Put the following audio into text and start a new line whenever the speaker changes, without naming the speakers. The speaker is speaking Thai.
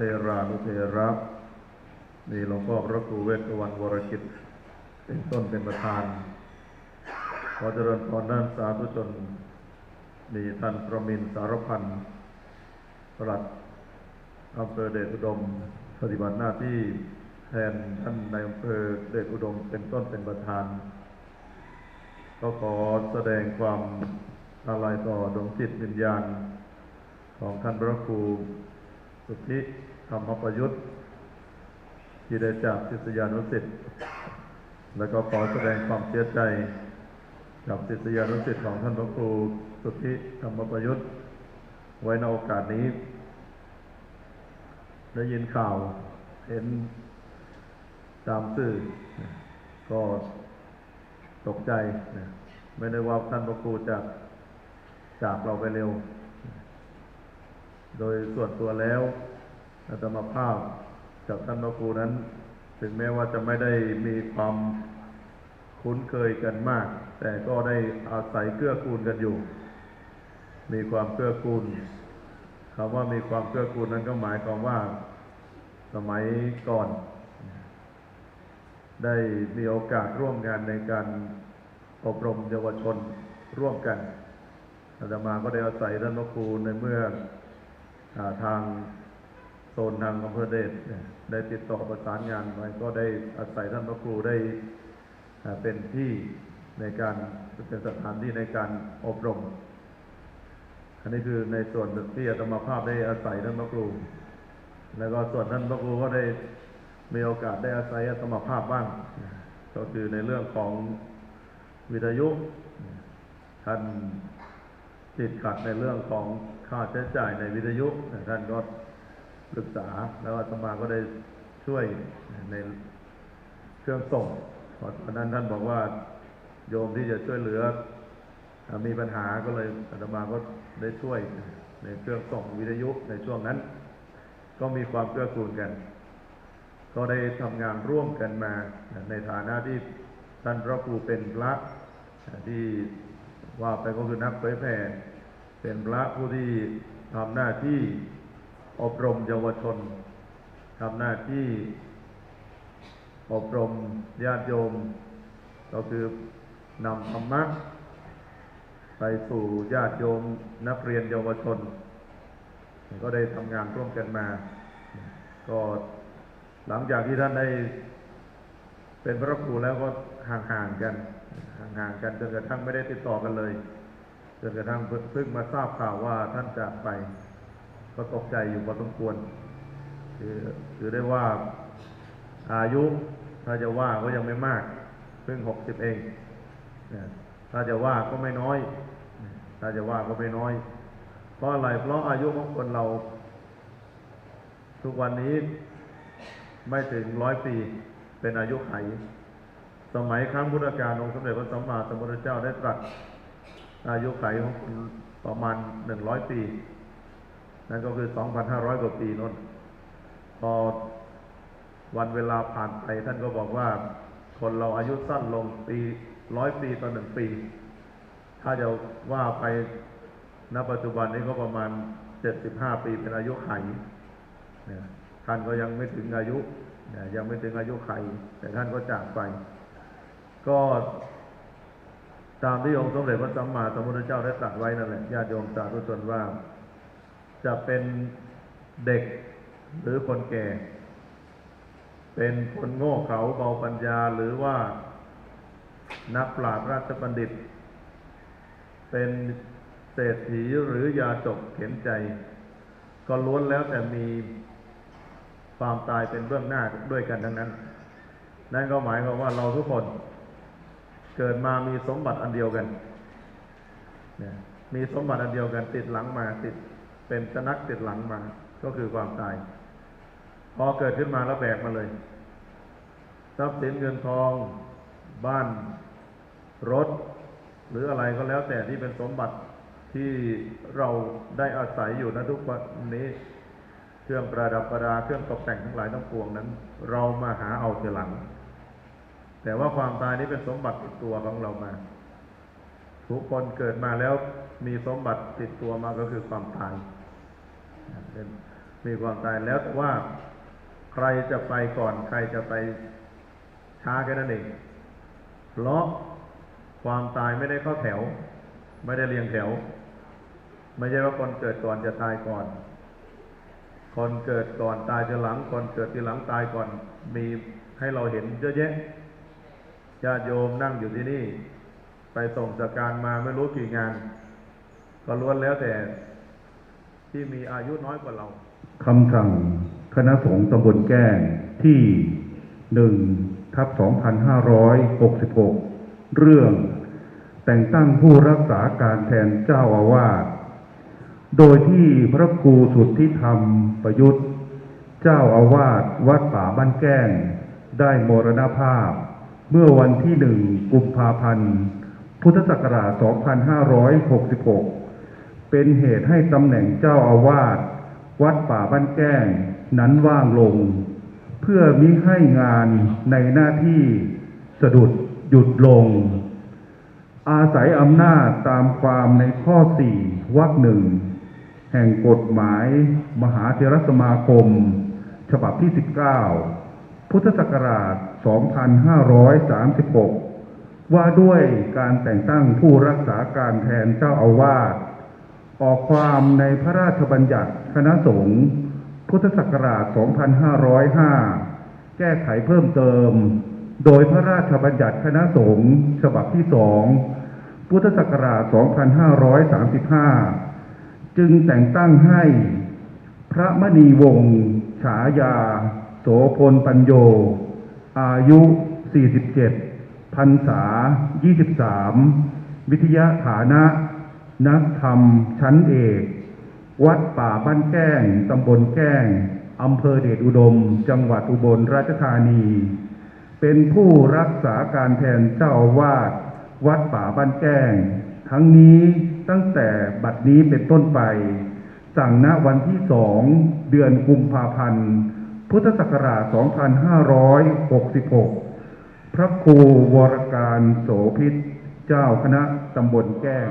เทรานุเทระมีหลวงพ่อพระครูเวทวันวรกิจ เป็นต้นเป็นประธาน ขอเจริญพรด้านสาธุชน มีท่านประมินสารพันธ์ปลัดอำเภอเดชอุดม ปฏิบัติหน้าที่แทนท่านในอำเภอเดชอุดม เป็นต้นเป็นประธาน ก็ขอแสดงความอาลัยต่อดวงจิตวิญญาณ ของท่านพระครู สุทธิธรรมประยุทธ์ที่ได้จากศิษยานุศิษย์แล้วก็ขอแสดงความเสียใจกับศิษยานุศิษย์ของท่านพระครูสุทธิธรรมประยุทธ์ ไว้ในโอกาสนี้ ได้ยินข่าวเห็นตามสื่อ ก็ตกใจ ไม่ได้ว่าท่านพระครูจะจากเราไปเร็ว โดยส่วนตัวแล้วอาตมาภาพกับท่านพระครูนั้น ถึงแม้ว่าจะไม่ได้มีความคุ้นเคยกันมาก แต่ก็ได้อาศัยเกื้อกูลกันอยู่ มีความเกื้อกูลคำว่ามีความเกื้อกูลนั้นก็หมายความว่าสมัยก่อน ได้มีโอกาสร่วมงานในการอบรมเยาวชนร่วมกันอาตมาก็ได้อาศัยท่านพระครูในเมื่อ ทางโซนทางอำเภอเดชได้ติดต่อประสานงานไว้ก็ได้อาศัยท่านพระครูได้เป็นที่ในการเป็นสถานที่ในการอบรม อันนี้คือในส่วนที่อาตมาภาพได้อาศัยท่านพระครู แล้วก็ส่วนท่านพระครูก็ได้มีโอกาสได้อาศัยอาตมาภาพบ้าง ก็คือในเรื่องของวิทยุท่าน ติดขัดในเรื่องของค่าใช้จ่ายในวิทยุท่านก็ปรึกษาแล้วอาตมาก็ได้ช่วยในเครื่องส่งเพราะตอนนั้นท่านบอกว่าโยมที่จะช่วยเหลือ มีปัญหาก็เลยอาตมาก็ได้ช่วยในเครื่องส่งวิทยุในช่วงนั้น ก็มีความเกื้อกูลกัน ก็ได้ทำงานร่วมกันมาในฐานะที่ท่านพระครูเป็นพระที่ว่าไปก็คือนักเผยแผ่ เป็นพระผู้ที่ทำหน้าที่อบรมเยาวชนทำหน้าที่อบรมญาติโยม ก็คือนำธรรมะไปสู่ญาติโยมนักเรียนเยาวชน ก็ได้ทำงานร่วมกันมา ก็หลังจากที่ท่านได้เป็นพระครูแล้วก็ห่างๆกัน ห่างๆกันจนกระทั่งไม่ได้ติดต่อกันเลย จนกระทั่งเพิ่งมาทราบข่าวว่าท่านจากไปก็ตกใจอยู่พอสมควรคือถือได้ว่าอายุถ้าจะว่าก็ยังไม่มากเพิ่งหกสิบเองถ้าจะว่าก็ไม่น้อย ถ้าจะว่าก็ไม่น้อย เพราะอะไรเพราะอายุของคนเรา ทุกวันนี้ไม่ถึงร้อยปีเป็นอายุไข สมัยครั้งพุทธกาลองค์สมเด็จพระสัมมาสัมพุทธเจ้าได้ตรัส อายุไขของคนประมาณหนึ่งร้อยปี นั่นก็คือสองพันห้าร้อยกว่าปีนนพอวันเวลาผ่านไปท่านก็บอกว่า คนเราอายุสั้นลงปีร้อยปีต่อหนึ่งปี ถ้าจะว่าไปณปัจจุบันนี้ก็ประมาณเจ็ดสิบห้าปีเป็นอายุไขเนี่ยท่านก็ยังไม่ถึงอายุยยังไม่ถึงอายุไข แต่ท่านก็จากไป ก็ ตามที่องค์สมเด็จพระสัมมาสัมพุทธเจ้าได้ตรัสไว้นั่นแหละญาติโยมสาธุชนว่า จะเป็นเด็กหรือคนแก่ เป็นคนโง่เขลาเบาปัญญาหรือว่านักปราชญ์ราชบัณฑิต เป็นเศรษฐีหรือยาจกเข็นใจ ก็ล้วนแล้วแต่มีความตายเป็นเบื้องหน้าด้วยกันทั้งนั้น นั่นก็หมายความว่าเราทุกคน เกิดมามีสมบัติอันเดียวกันเนี่ยมีสมบัติอันเดียวกันติดหลังมาติดเป็นชนักติดหลังมา ก็คือความตาย พอเกิดขึ้นมาแล้วแบกมาเลยทรัพย์สินเงินทอง บ้านรถ หรืออะไรก็แล้วแต่ที่เป็นสมบัติที่เราได้อาศัยอยู่นะทุกวันนี้เครื่องประดับประดาเครื่องตกแต่งทั้งหลายทั้งปวงนั้น เรามาหาเอาทีหลัง แต่ว่าความตายนี้เป็นสมบัติติดตัวของเรามา ทุกคนเกิดมาแล้วมีสมบัติติดตัวมาก็คือความตายมีความตายแล้วแต่ว่าใครจะไปก่อน ใครจะไปช้าแค่นั้นเองเพราะความตายไม่ได้เข้าแถว ไม่ได้เรียงแถว ไม่ใช่ว่าคนเกิดก่อนจะตายก่อน คนเกิดก่อนตายทีหลัง คนเกิดทีหลังตายก่อน มีให้เราเห็นเยอะแยะ ญาติโยมนั่งอยู่ที่นี่ ไปส่งสการมาไม่รู้กี่งาน ก็ล้วนแล้วแต่ที่มีอายุน้อยกว่าเรา
คำสั่งคณะสงฆ์ตำบลแก้งที่หนึ่งทับ 2566 เรื่องแต่งตั้งผู้รักษาการแทนเจ้าอาวาส โดยที่พระครูสุทธิธรรมประยุทธ์ เจ้าอาวาสวัดป่าบ้านแก้ง ได้มรณภาพ เมื่อวันที่หนึ่งกุมภาพันธ์ พุทธศักราช 2566 เป็นเหตุให้ตำแหน่งเจ้าอาวาส วัดป่าบ้านแก้งนั้นว่างลง เพื่อมิให้งานในหน้าที่สะดุดหยุดลง อาศัยอำนาจตามความในข้อ 4วรรคหนึ่งแห่งกฎหมายมหาเทรสมาคม ฉบับที่ 19 พุทธศักราช 2536 ว่าด้วยการแต่งตั้งผู้รักษาการแทนเจ้าอาวาสออกความในพระราชบัญญัติคณะสงฆ์พุทธศักราช 2505 แก้ไขเพิ่มเติม โดยพระราชบัญญัติคณะสงฆ์ฉบับที่สองพุทธศักราช 2535 จึงแต่งตั้งให้ พระมณีวงศ์ฉายา โสพลปัญโย อายุ 47 พรรษา 23 วิทยาฐานะ นักธรรมชั้นเอก วัดป่าบ้านแก้ง ตำบลแก้ง อำเภอเดชอุดม จังหวัดอุบลราชธานี เป็นผู้รักษาการแทนเจ้าวาสวัดป่าบ้านแก้ง ทั้งนี้ตั้งแต่บัดนี้เป็นต้นไป สั่งณวันที่สองเดือนกุมภาพันธ์ พุทธศักราช 2566 พระครูวรการโสพิษ เจ้าคณะตำบลแก้ง